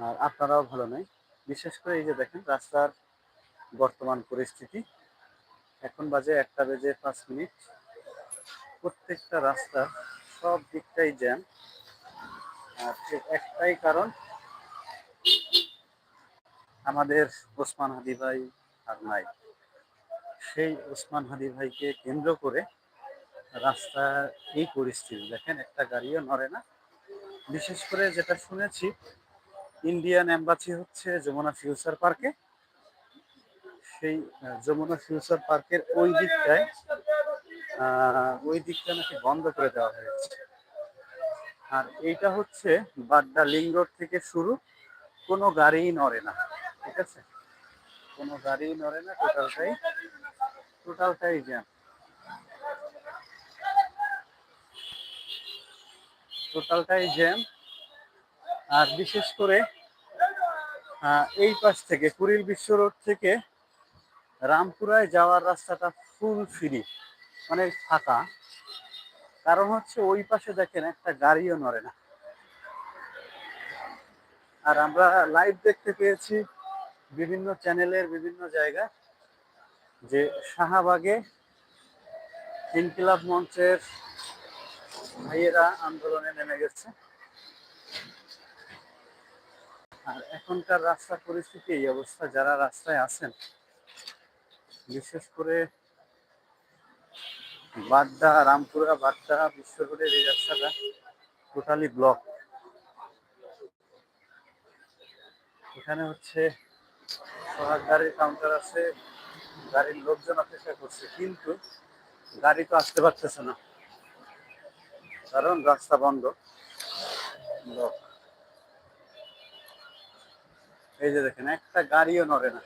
আর আপনারাও ভালো নেই বিশেষ করে এই যে দেখেন, রাস্তার বর্তমান পরিস্থিতি। এখন বাজে একটা বেজে পাঁচ মিনিট। প্রত্যেকটা রাস্তা সব দিকটাই জ্যাম। আর একটাই কারণ, আমাদের ওসমান হাদি ভাই আর নাই। সেই ওসমান হাদি ভাইকে কেন্দ্র করে রাস্তা, এই পরিস্থিতি। দেখেন, একটা গাড়িও নড়ে না। বিশেষ করে যেটা শুনেছি ইন্ডিয়ান এম্বাসি হচ্ছে যমুনা ফিউচার পার্কে সেই যমুনা ফিউচার পার্কের ওই দিকটায় ওই দিকটা নাকি বন্ধ করে দেওয়া হয়েছে। আর এইটা হচ্ছে বাড্ডা রোড থেকে শুরু, কোনো গাড়িই নড়ে না, ঠিক আছে? কোনো গাড়িই নড়ে না, টোটালটাই টোটালটাই জ্যাম টোটালটাই জ্যাম আর বিশেষ করে এই পাশ থেকে, কুড়িল বিশ্ব রোড থেকে রামপুরায় যাওয়ার রাস্তাটা ফুল ফ্রি মানে ফাঁকা। কারণ হচ্ছে ওই পাশে দেখেন একটা গাড়িও নড়ে না। আর আমরা লাইভ দেখতে পেয়েছি বিভিন্ন চ্যানেলের বিভিন্ন জায়গায় যে শাহবাগে ইনকিলাব মঞ্চের ভাইয়েরা আন্দোলনে নেমে গেছে। আর এখনকার রাস্তা পরিস্থিতি, এই অবস্থা যারা রাস্তায় আছেন, বিশেষ করে বাড্ডা, রামপুরা, বাড্ডা বিশ্ব রোডের এই রাস্তাটা টোটালি ব্লক এখানে হচ্ছে সোহাগ গাড়ির কাউন্টার আছে, গাড়ির লোকজন অপেক্ষা করছে, কিন্তু গাড়ি তো আসতে পারতেছে না, কারণ রাস্তা বন্ধ ব্লক এই যে দেখেন, একটা গাড়িও নড়ে না।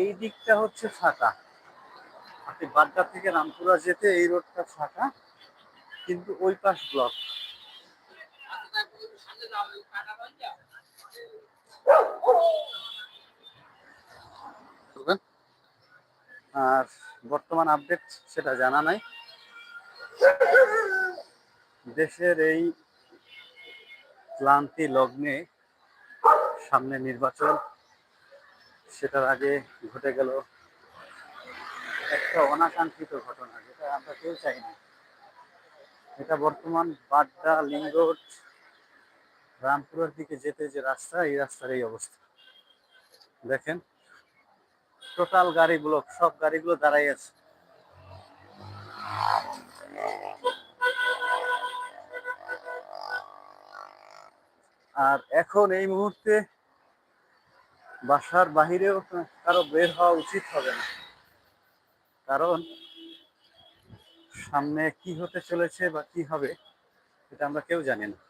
এই দিকটা হচ্ছে ফাঁকা। আপনি বাড্ডা থেকে রামপুরা যেতে এই রোডটা ফাঁকা, কিন্তু ওই পাশ ব্লক। আর বর্তমান আপডেট সেটা জানা নাই। দেশের এই ক্লান্তি লগ্নে সামনে নির্বাচন, সেটার আগে ঘটে গেল একটা অনাকাঙ্ক্ষিত ঘটনা, যেটা আমরা কেউ চাই না। এটা বর্তমান বাড্ডা লিং রোড, রামপুরের দিকে যেতে যে রাস্তা, এই রাস্তার এই অবস্থা। দেখেন, টোটাল গাড়িগুলো, সব গাড়িগুলো দাঁড়াই আছে। আর এখন এই মুহূর্তে বাসার বাহিরেও কারও বের হওয়া উচিত হবে না। কারণ সামনে কি হতে চলেছে বা কি হবে এটা আমরা কেউ জানি না।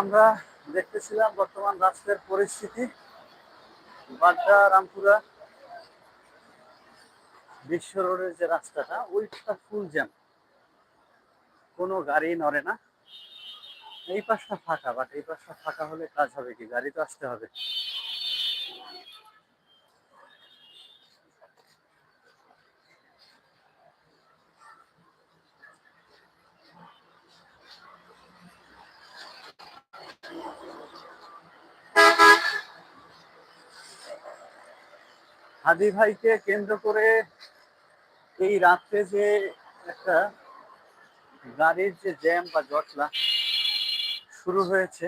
আমরা দেখতেছিলাম বর্তমান রাস্তার পরিস্থিতি। বাড্ডা রামপুরা, বিশ্ব রোডের যে রাস্তাটা, ওইটা ফুল জ্যাম কোনো গাড়ি নড়ে না। এই পাশটা ফাঁকা বাট এই পাশটা ফাঁকা হলে কাজ হবে কি? গাড়ি তো আসতে হবে। হাদি ভাইকে কেন্দ্র করে এই রাত্রে যে একটা গাড়ির যে জ্যাম বা জটলা শুরু হয়েছে,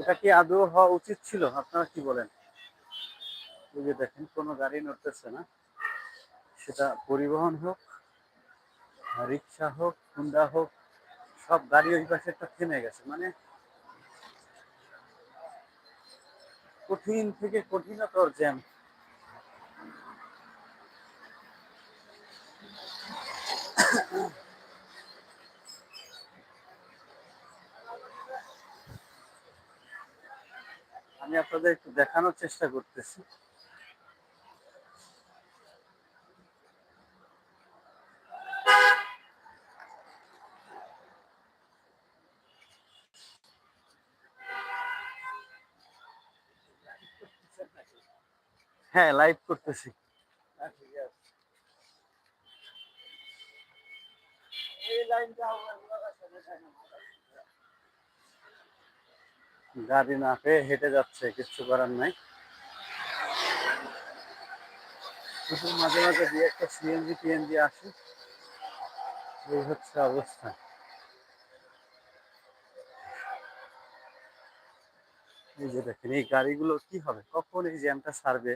এটা কি আদৌ হওয়া উচিত ছিল? আপনারা কি বলেন? এই যে দেখেন, কোনো গাড়ি নড়তেছে না। সেটা পরিবহন হোক, রিক্সা হোক, হুন্ডা হোক, সব গাড়ি ওই পাশে একটা থেমে গেছে। মানে কঠিন থেকে কঠিনতর জ্যাম। আমি আপনাদের একটু দেখানোর চেষ্টা করতেছি। হ্যাঁ লাইভ করতেছি। গাড়ি না পেয়ে হেঁটে যাচ্ছে, কিছু করার নাই। মাঝে মাঝে দিয়ে একটা সিএনজি টিএনজি আসে। এই হচ্ছে অবস্থা। এই যে দেখেন, এই গাড়িগুলো কি হবে? কখন এই জ্যামটা ছাড়বে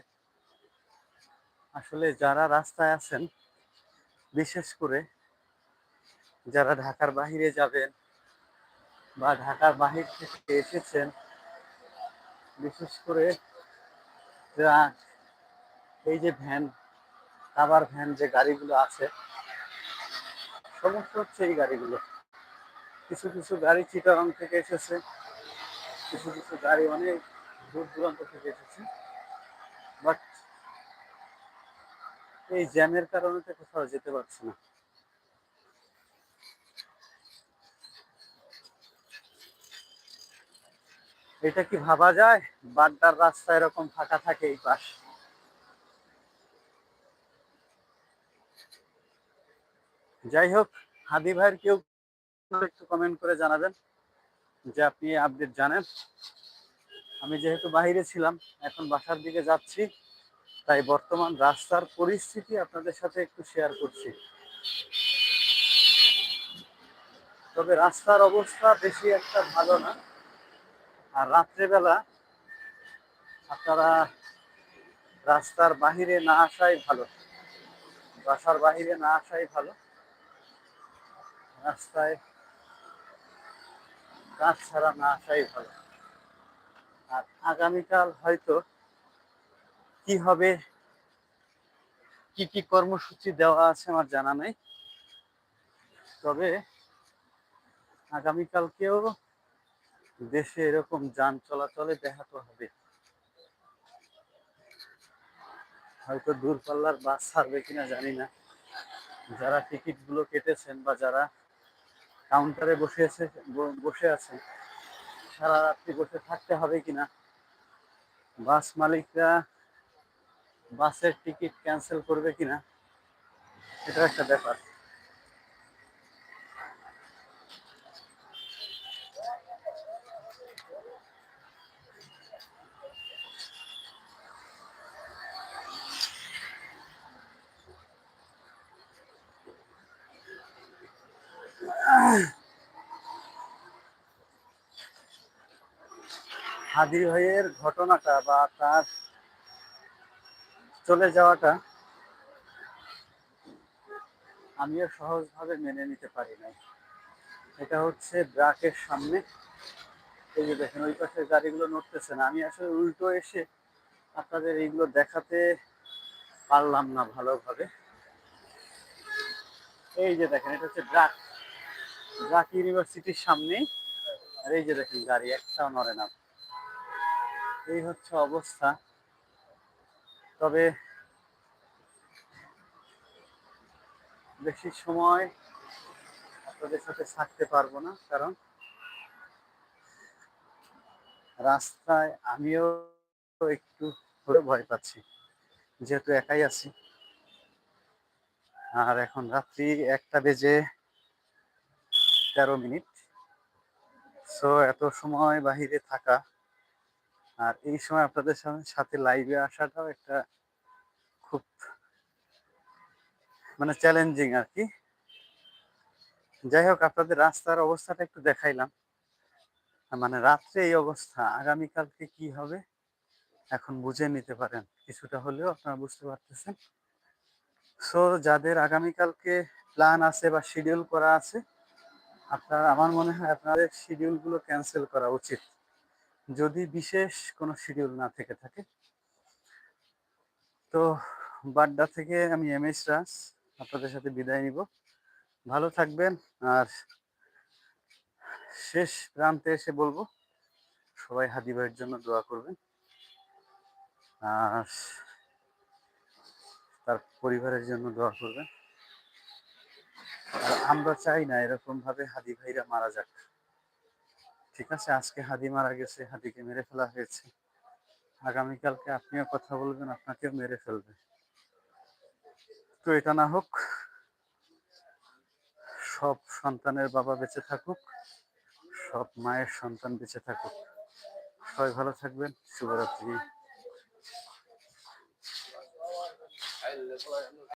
আসলে যারা রাস্তায় আছেন, বিশেষ করে যারা ঢাকার বাহিরে যাবেন বা ঢাকার বাহির থেকে এসেছেন, বিশেষ করে ট্রাক, এই যে ভ্যান কাবার ভ্যান যে গাড়িগুলো আছে সমস্ত হচ্ছে এই গাড়িগুলো। কিছু কিছু গাড়ি চিটারং থেকে এসেছে, কিছু কিছু গাড়ি অনেক দূর দূরান্ত থেকে এসেছে বাট এই জ্যামের কারণে তো কোথাও যেতে পারছে না। এটা কি ভাবা যায়? বাড্ডার রাস্তা এরকম ফাঁকা থাকে এই পাশ। যাই হোক, হাদি ভাইয়ের কেউ একটু কমেন্ট করে জানাবেন যে আপনি আপডেট জানেন। আমি যেহেতু বাইরে ছিলাম, এখন বাসার দিকে যাচ্ছি। তাই বর্তমান রাস্তার পরিস্থিতি আপনাদের সাথে একটু শেয়ার করছি। তবে রাস্তার অবস্থা বেশি একটা ভালো না। আর রাত্রেবেলা আপনারা রাস্তার বাহিরে না আসাই ভালো। বাসার বাহিরে না আসাই ভালো। রাস্তায় কাজ ছাড়া না আসাই ভালো। আর আগামীকাল হয়তো কি হবে? কি কি কর্মসূচি দেওয়া আছে আমার জানা নাই। তবে আগামীকালকেও দেশে এরকম যান চলাচলে ব্যাহত হবে। হয়তো দূরপাল্লার বাস ছাড়বে কিনা জানি না। যারা টিকিটগুলো কেটেছেন বা যারা কাউন্টারে বসে আছে বসে সারা রাত্রি বসে থাকতে হবে কিনা? বাস মালিকরা বাসের টিকিট ক্যান্সেল করবে কিনা এটা একটা ব্যাপার। হাদি ভাইয়ের ঘটনাটা বা তার চলে যাওয়াটা আমিও সহজভাবে মেনে নিতে পারি নাই। এটা হচ্ছে ব্রাকের সামনে। এই যে দেখেন, ওই পাশের গাড়িগুলো নড়তেছে না। আমি আসলে উল্টো এসে আপনাদের এইগুলো দেখাতে পারলাম না ভালোভাবে। এই যে দেখেন, এটা হচ্ছে ব্রাক। ব্রাক ইউনিভার্সিটির সামনেই। আর এই যে দেখেন, গাড়ি, একটাও নড়ে না। এই হচ্ছে অবস্থা। তবে বেশি সময় আপনাদের সাথে থাকতে পারব না, কারণ রাস্তায় আমিও একটু ভয় পাচ্ছি, যেহেতু একাই আছি। আর এখন রাত্রি একটা বেজে তেরো মিনিট সো এত সময় বাহিরে থাকা আর এই সময় আপনাদের সাথে লাইভে আসাটাও একটা খুব মানে চ্যালেঞ্জিং আর কি। যাই হোক, আপনাদের রাস্তার অবস্থাটা একটু দেখাইলাম। মানে রাত্রে এই অবস্থা, আগামীকালকে কি হবে, এখন বুঝে নিতে পারেন। কিছুটা হলেও আপনারা বুঝতে পারতেছেন। সো যাদের আগামীকালকে প্ল্যান আছে বা শিডিউল করা আছে, আপনার, আমার মনে হয় আপনাদের শিডিউলগুলো ক্যান্সেল করা উচিত। যদি বিশেষ কোনো শিডিউল না থেকে থাকে। তো বাড্ডা থেকে আমি এম এস রাজ, আপনাদের সাথে বিদায় নিব। ভালো থাকবেন আর শেষ প্রান্তে এসে বলব, সবাই হাদি ভাইয়ের জন্য দোয়া করবেন। আর তার পরিবারের জন্য দোয়া করবেন। আর আমরা চাই না এরকম ভাবে হাদি ভাইরা মারা যাক। ঠিক আছে, আজকে হাদি মারা গেছে, হাদিকে মেরে ফেলা হয়েছে। আগামীকালকে আপনিও কথা বলবেন, আপনাকেও মেরে ফেলবে। তো এটা না হোক, সব সন্তানের বাবা বেঁচে থাকুক, সব মায়ের সন্তান বেঁচে থাকুক। সবাই ভালো থাকবেন, শুভরাত্রি।